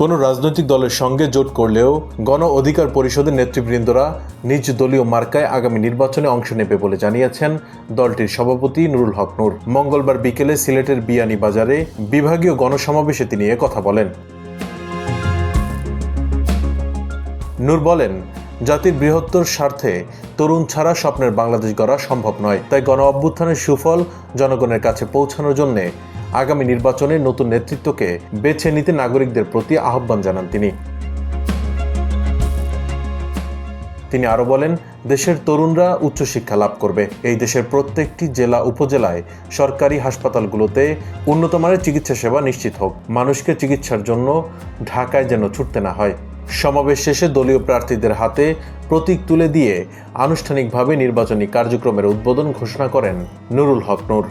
কোনো রাজনৈতিক দলের সঙ্গে জোট করলেও গণ অধিকার পরিষদের নেতৃবৃন্দরা নিজ দলীয় মার্কায় আগামী নির্বাচনে অংশ নেবে বলে জানিয়েছেন দলটির সভাপতি নুরুল হক নূর। মঙ্গলবার বিকেলে সিলেটের বিয়ানী বাজারে বিভাগীয় গণসমাবেশে তিনি এ কথা বলেন। নূর বলেন, জাতির বৃহত্তর স্বার্থে তরুণ ছাড়া স্বপ্নের বাংলাদেশ গড়া সম্ভব নয়। তাই গণ অভ্যুত্থানের সুফল জনগণের কাছে পৌঁছানোর জন্য আগামী নির্বাচনে নতুন নেতৃত্বকে বেছে নিতে নাগরিকদের প্রতি আহ্বান জানান তিনি। তিনি আরও বলেন, দেশের তরুণরা উচ্চশিক্ষা লাভ করবে। এই দেশের প্রত্যেকটি জেলা উপজেলায় সরকারি হাসপাতালগুলোতে উন্নতমানের চিকিৎসা সেবা নিশ্চিত হোক। মানুষকে চিকিৎসার জন্য ঢাকায় যেন ছুটতে না হয়। সমাবেশ শেষে দলীয় প্রার্থীদের হাতে প্রতীক তুলে দিয়ে আনুষ্ঠানিকভাবে নির্বাচনী কার্যক্রমের উদ্বোধন ঘোষণা করেন নুরুল হক নূর।